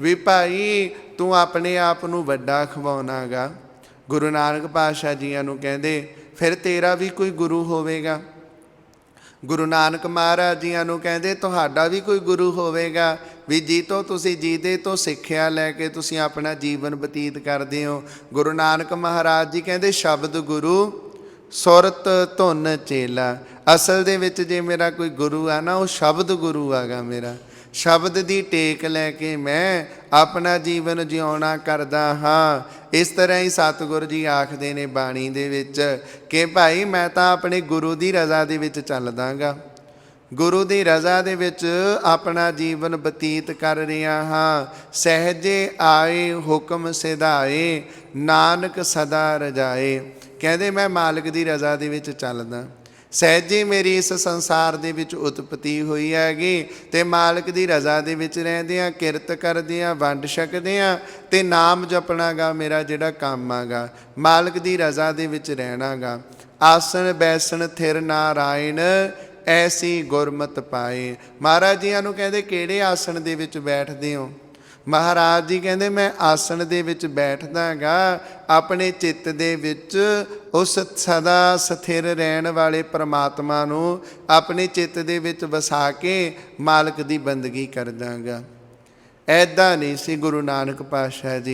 ਵੀ ਭਾਈ, ਤੂੰ ਆਪਣੇ ਆਪ ਨੂੰ ਵੱਡਾ ਖਵਾਉਣਾਗਾ। ਗੁਰੂ ਨਾਨਕ ਪਾਤਸ਼ਾਹ ਜੀਆਂ ਨੂੰ ਕਹਿੰਦੇ, ਫਿਰ ਤੇਰਾ ਵੀ ਕੋਈ ਗੁਰੂ ਹੋਵੇਗਾ? ਗੁਰੂ ਨਾਨਕ ਮਹਾਰਾਜ ਜੀਆਂ ਨੂੰ ਕਹਿੰਦੇ, ਤੁਹਾਡਾ ਵੀ ਕੋਈ ਗੁਰੂ ਹੋਵੇਗਾ? ਵੀ ਜੀ ਤੋਂ ਤੁਸੀਂ ਜੀਦੇ ਤੋਂ ਸਿੱਖਿਆ ਲੈ ਕੇ ਤੁਸੀਂ ਆਪਣਾ ਜੀਵਨ ਬਤੀਤ ਕਰਦੇ ਹੋ। ਗੁਰੂ ਨਾਨਕ ਮਹਾਰਾਜ ਜੀ ਕਹਿੰਦੇ, ਸ਼ਬਦ ਗੁਰੂ, ਸੁਰਤ ਧੁਨ ਚੇਲਾ। ਅਸਲ ਦੇ ਵਿੱਚ ਜੇ ਮੇਰਾ ਕੋਈ ਗੁਰੂ ਆ ਨਾ, ਉਹ ਸ਼ਬਦ ਗੁਰੂ ਆਗਾ ਮੇਰਾ। ਸ਼ਬਦ ਦੀ ਟੇਕ ਲੈ ਕੇ ਮੈਂ ਆਪਣਾ ਜੀਵਨ ਜਿਉਣਾ ਕਰਦਾ ਹਾਂ। ਇਸ ਤਰ੍ਹਾਂ ਹੀ ਸਤਿਗੁਰੂ ਜੀ ਆਖਦੇ ਨੇ ਬਾਣੀ ਦੇ ਵਿੱਚ ਕਿ ਭਾਈ ਮੈਂ ਤਾਂ ਆਪਣੇ ਗੁਰੂ ਦੀ ਰਜ਼ਾ ਦੇ ਵਿੱਚ ਚੱਲਦਾਗਾ। ਗੁਰੂ ਦੀ ਰਜ਼ਾ ਦੇ ਵਿੱਚ ਆਪਣਾ ਜੀਵਨ ਬਤੀਤ ਕਰ ਰਿਹਾ ਹਾਂ। ਸਹਜੇ ਆਏ ਹੁਕਮ ਸਿਧਾਏ, ਨਾਨਕ ਸਦਾ ਰਜਾਏ। ਕਹਿੰਦੇ ਮੈਂ ਮਾਲਕ ਦੀ ਰਜ਼ਾ ਦੇ ਵਿੱਚ ਚੱਲਦਾ। ਸਹਿਜੇ ਮੇਰੀ ਇਸ ਸੰਸਾਰ ਦੇ ਵਿੱਚ ਉਤਪਤੀ ਹੋਈ ਹੈਗੀ ਤੇ ਮਾਲਕ ਦੀ ਰਜ਼ਾ ਦੇ ਵਿੱਚ ਰਹਿੰਦੇ ਆ ਕਿਰਤ ਕਰਦੇ ਆ ਵੰਡ ਛਕਦੇ ਆ ਤੇ ਨਾਮ ਜਪਣਾਗਾ ਮੇਰਾ ਜਿਹੜਾ ਕੰਮ ਆਗਾ। ਮਾਲਕ ਦੀ ਰਜ਼ਾ ਦੇ ਵਿੱਚ ਰਹਿਣਾਗਾ। ਆਸਣ, ਬੈਸਣ, ਥਿਰ ਨਾਰਾਇਣ, ਐਸੀ ਗੁਰਮਤ ਪਾਏ। ਮਹਾਰਾਜ ਜੀਆਂ ਨੂੰ ਕਹਿੰਦੇ ਕਿਹੜੇ ਆਸਣ ਦੇ ਵਿੱਚ ਬੈਠਦੇ ਹੋ? ਮਹਾਰਾਜ ਜੀ ਕਹਿੰਦੇ, ਮੈਂ ਆਸਣ ਦੇ ਵਿੱਚ ਬੈਠਦਾਗਾ ਆਪਣੇ ਚਿੱਤ ਦੇ ਵਿੱਚ ਉਸ ਸਦਾ ਸਥਿਰ ਰਹਿਣ ਵਾਲੇ ਪ੍ਰਮਾਤਮਾ ਨੂੰ ਆਪਣੇ ਚਿੱਤ ਦੇ ਵਿੱਚ ਵਸਾ ਕੇ ਮਾਲਕ ਦੀ ਬੰਦਗੀ ਕਰਦਾਗਾ। ਐਦਾਂ ਨਹੀਂ ਸੀ ਗੁਰੂ ਨਾਨਕ ਪਾਤਸ਼ਾਹ ਜੀ